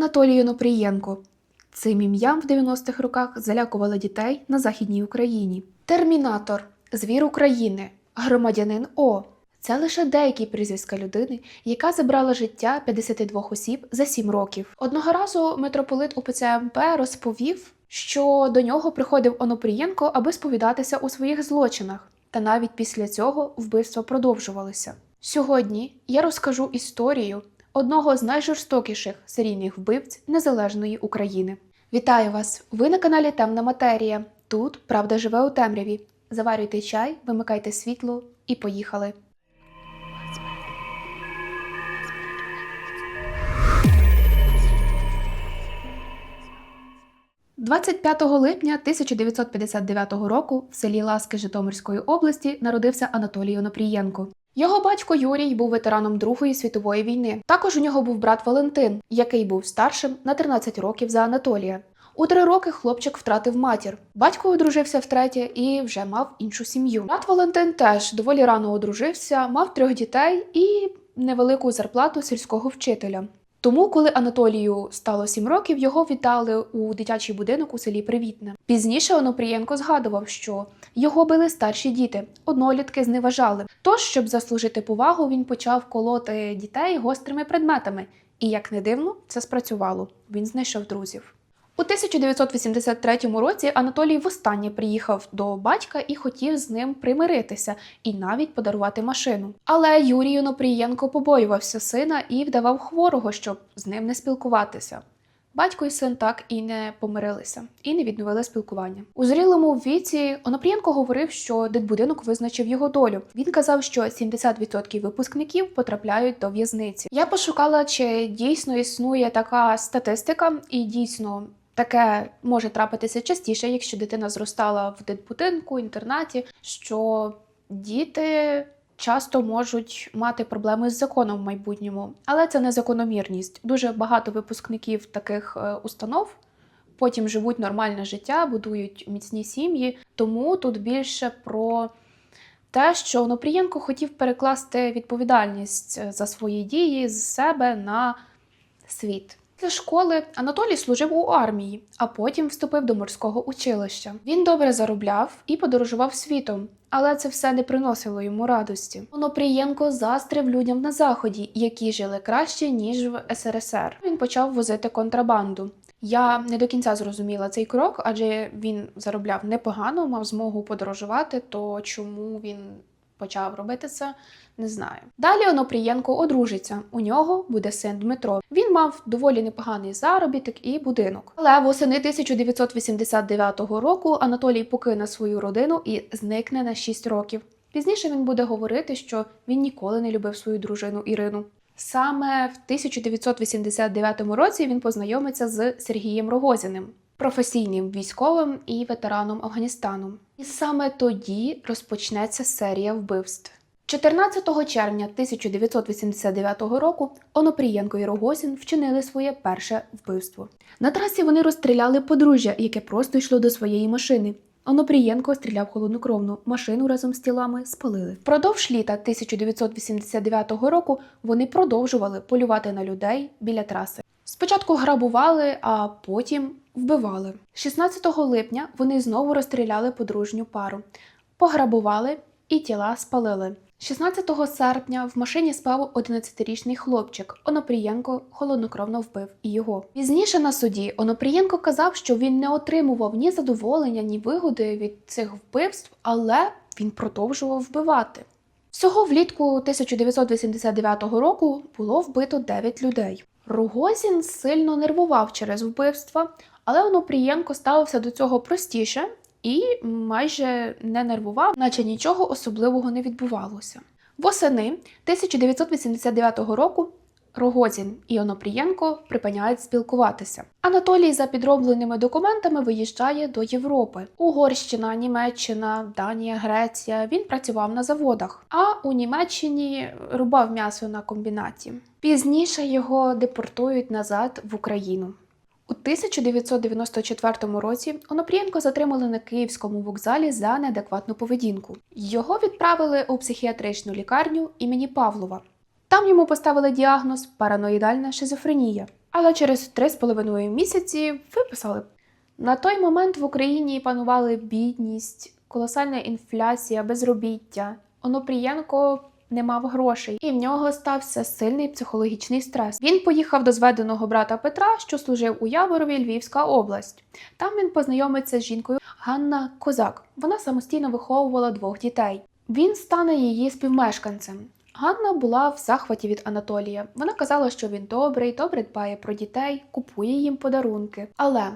Анатолій Онопрієнко. Цим ім'ям в 90-х роках залякували дітей на Західній Україні. Термінатор, звір України, громадянин О. Це лише деякі прізвиська людини, яка забрала життя 52 осіб за 7 років. Одного разу митрополит УПЦ МП розповів, що до нього приходив Онопрієнко, аби сповідатися у своїх злочинах, та навіть після цього вбивства продовжувалися. Сьогодні я розкажу історію одного з найжорстокіших серійних вбивць незалежної України. Вітаю вас! Ви на каналі Темна Матерія. Тут правда живе у темряві. Заварюйте чай, вимикайте світло і поїхали. 25 липня 1959 року в селі Ласки Житомирської області народився Анатолій Онопрієнко. Його батько Юрій був ветераном Другої світової війни. Також у нього був брат Валентин, який був старшим на 13 років за Анатолія. У три роки хлопчик втратив матір. Батько одружився втретє і вже мав іншу сім'ю. Брат Валентин теж доволі рано одружився, мав трьох дітей і невелику зарплату сільського вчителя. Тому, коли Анатолію стало 7 років, його віддали у дитячий будинок у селі Привітне. Пізніше Онопрієнко згадував, що його били старші діти, однолітки зневажали. Тож, щоб заслужити повагу, він почав колоти дітей гострими предметами. І як не дивно, це спрацювало. Він знайшов друзів. У 1983 році Анатолій востаннє приїхав до батька і хотів з ним примиритися і навіть подарувати машину. Але Юрій Онопрієнко побоювався сина і вдавав хворого, щоб з ним не спілкуватися. Батько і син так і не помирилися, і не відновили спілкування. У зрілому віці Онопрієнко говорив, що дитбудинок визначив його долю. Він казав, що 70% випускників потрапляють до в'язниці. Я пошукала, чи дійсно існує така статистика, і дійсно Таке може трапитися частіше, якщо дитина зростала в дитбудинку, інтернаті, що діти часто можуть мати проблеми з законом в майбутньому, але це не закономірність. Дуже багато випускників таких е, установ потім живуть нормальне життя, будують міцні сім'ї. Тому тут більше про те, що Онопрієнко хотів перекласти відповідальність е, за свої дії з себе на світ. Після школи Анатолій служив у армії, а потім вступив до морського училища. Він добре заробляв і подорожував світом, але це все не приносило йому радості. Онопрієнко застрив людям на заході, які жили краще ніж в СРСР. Він почав возити контрабанду. Я не до кінця зрозуміла цей крок, адже він заробляв непогано, мав змогу подорожувати. То чому він почав робити це, не знаю. Далі Онопрієнко одружиться. У нього буде син Дмитро. Він мав доволі непоганий заробіток і будинок. Але восени 1989 року Анатолій покине свою родину і зникне на 6 років. Пізніше він буде говорити, що він ніколи не любив свою дружину Ірину. Саме в 1989 році він познайомиться з Сергієм Рогозіним, професійним військовим і ветераном Афганістану. І саме тоді розпочнеться серія вбивств. 14 червня 1989 року Онопрієнко і Рогозін вчинили своє перше вбивство. На трасі вони розстріляли подружжя, яке просто йшло до своєї машини. Онопрієнко стріляв холоднокровно, машину разом з тілами спалили. Впродовж літа 1989 року вони продовжували полювати на людей біля траси. Спочатку грабували, а потім вбивали. 16 липня вони знову розстріляли подружню пару, пограбували і тіла спалили. 16 серпня в машині спав 11-річний хлопчик. Онопрієнко холоднокровно вбив і його. Пізніше на суді Онопрієнко казав, що він не отримував ні задоволення, ні вигоди від цих вбивств, але він продовжував вбивати. Всього влітку 1989 року було вбито 9 людей. Рогозін сильно нервував через вбивства, але Онопрієнко ставився до цього простіше і майже не нервував, наче нічого особливого не відбувалося. Восени 1989 року Рогозін і Онопрієнко припиняють спілкуватися. Анатолій за підробленими документами виїжджає до Європи. Угорщина, Німеччина, Данія, Греція. Він працював на заводах, а у Німеччині рубав м'ясо на комбінаті. Пізніше його депортують назад в Україну. У 1994 році Онопрієнко затримали на київському вокзалі за неадекватну поведінку. Його відправили у психіатричну лікарню імені Павлова. Там йому поставили діагноз параноїдальна шизофренія. але через три з половиною місяці виписали. На той момент в Україні панували бідність, колосальна інфляція, безробіття. Онопрієнко не мав грошей, і в нього стався сильний психологічний стрес. Він поїхав до зведеного брата Петра, що служив у Яворові, Львівська область. Там він познайомиться з жінкою Ганна Козак. Вона самостійно виховувала двох дітей. Він стане її співмешканцем. Ганна була в захваті від Анатолія. Вона казала, що він добрий, добре дбає про дітей, купує їм подарунки. Але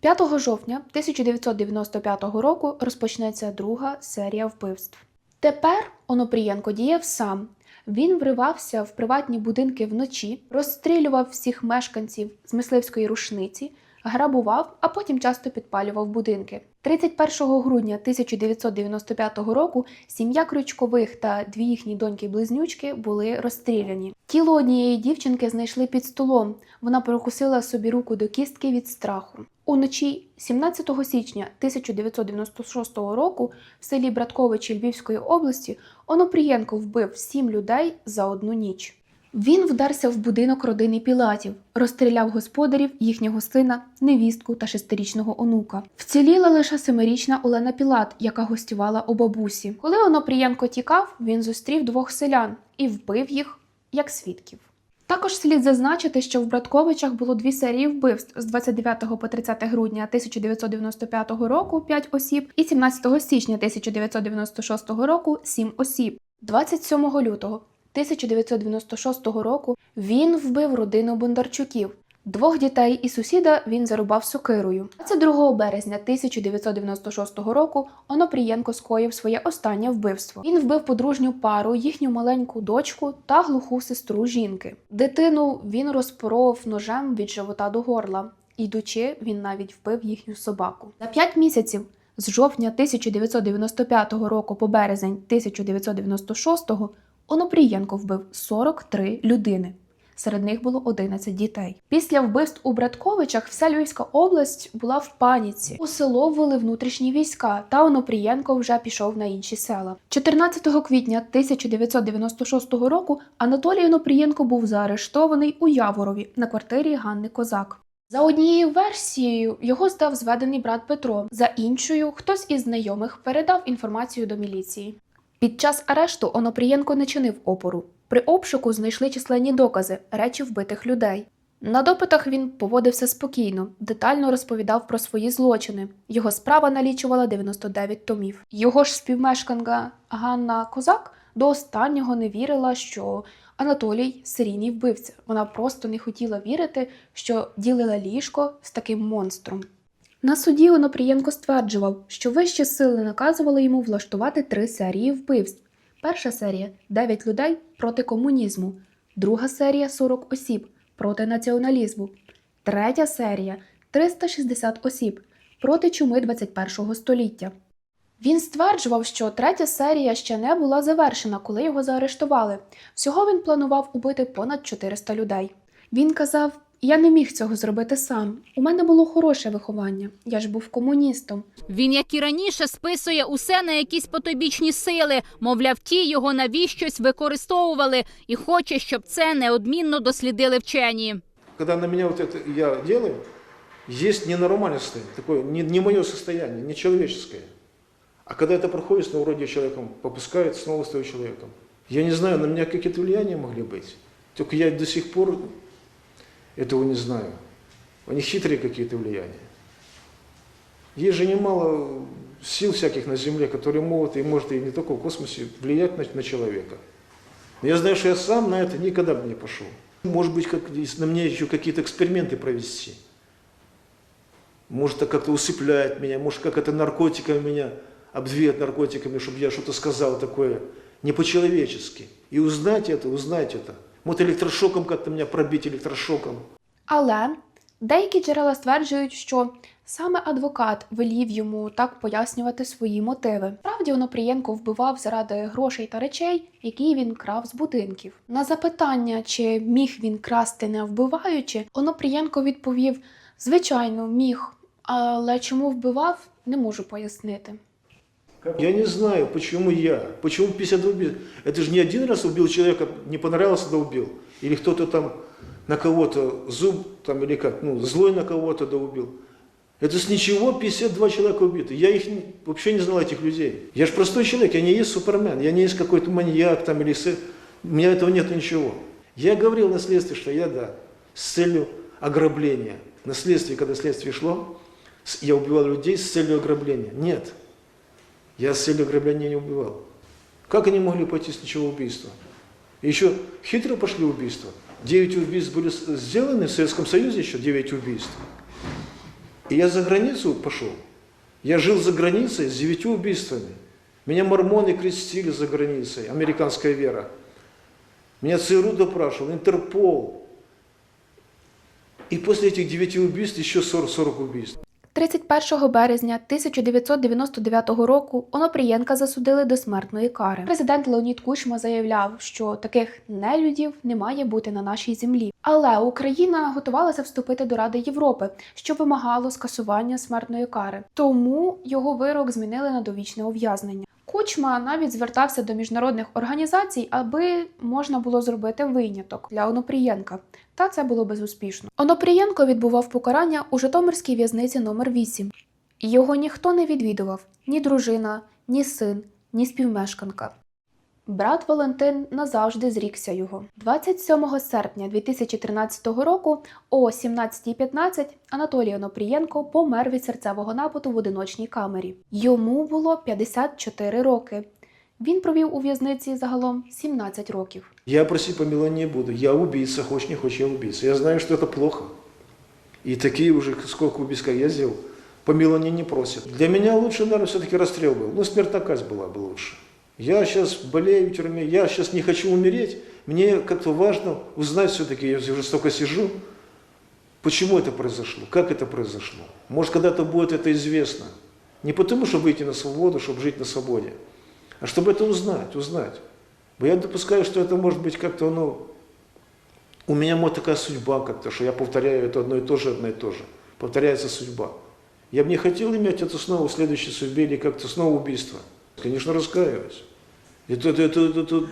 5 жовтня 1995 року розпочнеться друга серія вбивств. Тепер Онопрієнко діяв сам. Він вривався в приватні будинки вночі, розстрілював всіх мешканців з мисливської рушниці, грабував, а потім часто підпалював будинки. 31 грудня 1995 року сім'я Крючкових та дві їхні доньки-близнючки були розстріляні. Тіло однієї дівчинки знайшли під столом. Вона прокусила собі руку до кістки від страху. Уночі 17 січня 1996 року в селі Братковичі Львівської області Онопрієнко вбив сім людей за одну ніч. Він вдарся в будинок родини Пілатів, розстріляв господарів, їхнього сина, невістку та шестирічного онука. Вціліла лише семирічна Олена Пілат, яка гостювала у бабусі. Коли Онопрієнко тікав, він зустрів двох селян і вбив їх як свідків. Також слід зазначити, що в Братковичах було дві серії вбивств з 29 по 30 грудня 1995 року 5 осіб і 17 січня 1996 року 7 осіб. 27 лютого 1996 року він вбив родину Бондарчуків. Двох дітей і сусіда він зарубав сокирою. 22 березня 1996 року Онопрієнко скоїв своє останнє вбивство. Він вбив подружню пару, їхню маленьку дочку та глуху сестру жінки. Дитину він розпоров ножем від живота до горла. Ідучи, він навіть вбив їхню собаку. За п'ять місяців з жовтня 1995 року по березень 1996 Онопрієнко вбив 43 людини. Серед них було 11 дітей. Після вбивств у Братковичах вся Львівська область була в паніці. У село ввели внутрішні війська, та Онопрієнко вже пішов на інші села. 14 квітня 1996 року Анатолій Онопрієнко був заарештований у Яворові на квартирі Ганни Козак. За однією версією його здав зведений брат Петро. За іншою, хтось із знайомих передав інформацію до міліції. Під час арешту Онопрієнко не чинив опору. При обшуку знайшли численні докази, речі вбитих людей. На допитах він поводився спокійно, детально розповідав про свої злочини. Його справа налічувала 99 томів. Його ж співмешканка Ганна Козак до останнього не вірила, що Анатолій серійний вбивця. Вона просто не хотіла вірити, що ділила ліжко з таким монстром. На суді Онопрієнко стверджував, що вищі сили наказували йому влаштувати три серії вбивств. Перша серія 9 людей проти комунізму, друга серія 40 осіб проти націоналізму, третя серія 360 осіб проти чуми 21 століття. Він стверджував, що третя серія ще не була завершена, коли його заарештували. Всього він планував убити понад 400 людей. Він казав: Я не міг цього зробити сам. У мене було хороше виховання. Я ж був комуністом. Він, як і раніше, списує усе на якісь потобічні сили, мовляв, ті його навіщось використовували і хоче, щоб це неодмінно дослідили вчені. Когда на меня вот это я делаю, есть ненормальное состояние, такое не, не мое состояние, не человеческое. А когда это проходит, снова вроде человеком попускает, снова стаю человеком. Я не знаю, на меня какие-то влияния могли быть. Только я до сих пор этого не знаю. Они хитрые какие-то влияния. Есть же немало сил всяких на Земле, которые могут, и может и не только в космосе, влиять на, на человека. Но я знаю, что я сам на это никогда бы не пошел. Может быть, как, на мне еще какие-то эксперименты провести. Может, это как-то усыпляет меня, может, как это наркотиками меня обдвигает наркотиками, чтобы я что-то сказал такое не по-человечески. И узнать это, узнать это. Может, электрошоком как-то меня пробить электрошоком. Але деякі джерела стверджують, що саме адвокат велів йому так пояснювати свої мотиви. Справді Онопрієнко вбивав заради грошей та речей, які він крав з будинків. На запитання, чи міг він красти не вбиваючи, Онопрієнко відповів: звичайно, міг, але чому вбивав, не можу пояснити. Я не знаю, почему я, почему 52 убил. Это же не один раз убил человека, не понравился, да убил. Или кто-то там на кого-то зуб там или как, ну, злой на кого-то да убил. Это с ничего 52 человека убиты. Я их вообще не знал, этих людей. Я же простой человек, я не есть супермен, я не есть какой-то маньяк там или... сы- У меня этого нет ничего. Я говорил на следствии, что я, да, с целью ограбления. На следствии, когда следствие шло, я убивал людей с целью ограбления. Нет. Я с целью ограбления не убивал. Как они могли пойти с ничего убийства? Еще хитро пошли убийства. Девять убийств были сделаны в Советском Союзе еще, девять убийств. И я за границу пошел. Я жил за границей с девятью убийствами. Меня мормоны крестили за границей, американская вера. Меня ЦРУ допрашивал, Интерпол. И после этих девяти убийств еще 40, 40 убийств. 31 березня 1999 року Онопрієнка засудили до смертної кари. Президент Леонід Кучма заявляв, що таких нелюдів не має бути на нашій землі. Але Україна готувалася вступити до Ради Європи, що вимагало скасування смертної кари. Тому його вирок змінили на довічне ув'язнення. Кучма навіть звертався до міжнародних організацій, аби можна було зробити виняток для Онопрієнка. Та це було безуспішно. Онопрієнко відбував покарання у Житомирській в'язниці номер 8 Його ніхто не відвідував ні дружина, ні син, ні співмешканка. Брат Валентин назавжди зрікся його. 27 серпня 2013 року о 17.15 Анатолій Онопрієнко помер від серцевого нападу в одиночній камері. Йому було 54 роки. Він провів у в'язниці загалом 17 років. Я просить помилования не буду. Я убийца, хочешь не хочешь, я убийца. Я знаю, что это плохо. И такие уже, сколько убийств, как я сделал, помилования не просят. Для меня лучше, наверное, все-таки расстрел был. Ну, смертная казнь была бы лучше. Я сейчас болею в тюрьме, я сейчас не хочу умереть. Мне как-то важно узнать все-таки, я уже столько сижу, почему это произошло, как это произошло. Может, когда-то будет это известно. Не потому, чтобы выйти на свободу, чтобы жить на свободе, а чтобы это узнать, узнать. Я допускаю, что это может быть как-то, ну, у меня может такая судьба как-то, что я повторяю это одно и то же, одно и то же. Повторяется судьба. Я бы не хотел иметь это снова в следующей судьбе или как-то снова убийство. Конечно, раскаиваюсь. Это, это, это, это- это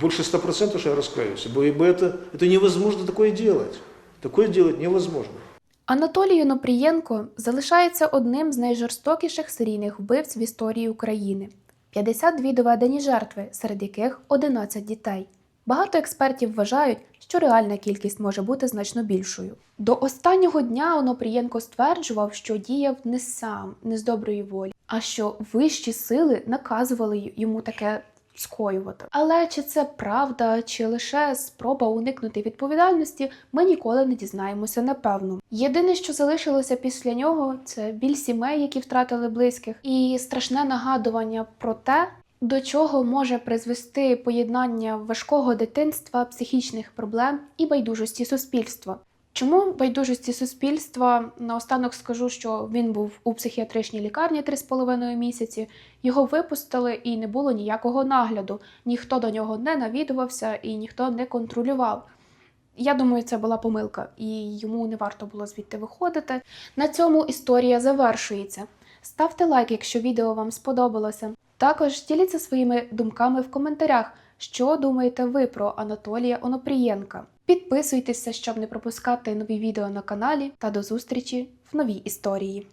больше ста процентов, что я раскаиваюсь. Ибо, ибо это, это невозможно такое делать. Такое делать невозможно. Анатолій Онопрієнко залишається одним з найжорстокіших серійних вбивць в історії України. 52 доведені жертви, серед яких 11 дітей. Багато експертів вважають, що реальна кількість може бути значно більшою. До останнього дня Онопрієнко стверджував, що діяв не сам, не з доброї волі, а що вищі сили наказували йому таке скоювати. Але чи це правда, чи лише спроба уникнути відповідальності, ми ніколи не дізнаємося напевно. Єдине, що залишилося після нього, це біль сімей, які втратили близьких, і страшне нагадування про те, до чого може призвести поєднання важкого дитинства, психічних проблем і байдужості суспільства. Чому байдужості суспільства? Наостанок скажу, що він був у психіатричній лікарні 3,5 місяці. Його випустили і не було ніякого нагляду. Ніхто до нього не навідувався і ніхто не контролював. Я думаю, це була помилка, і йому не варто було звідти виходити. На цьому історія завершується. Ставте лайк, якщо відео вам сподобалося. Також діліться своїми думками в коментарях, що думаєте ви про Анатолія Онопрієнка. Підписуйтеся, щоб не пропускати нові відео на каналі, та до зустрічі в новій історії.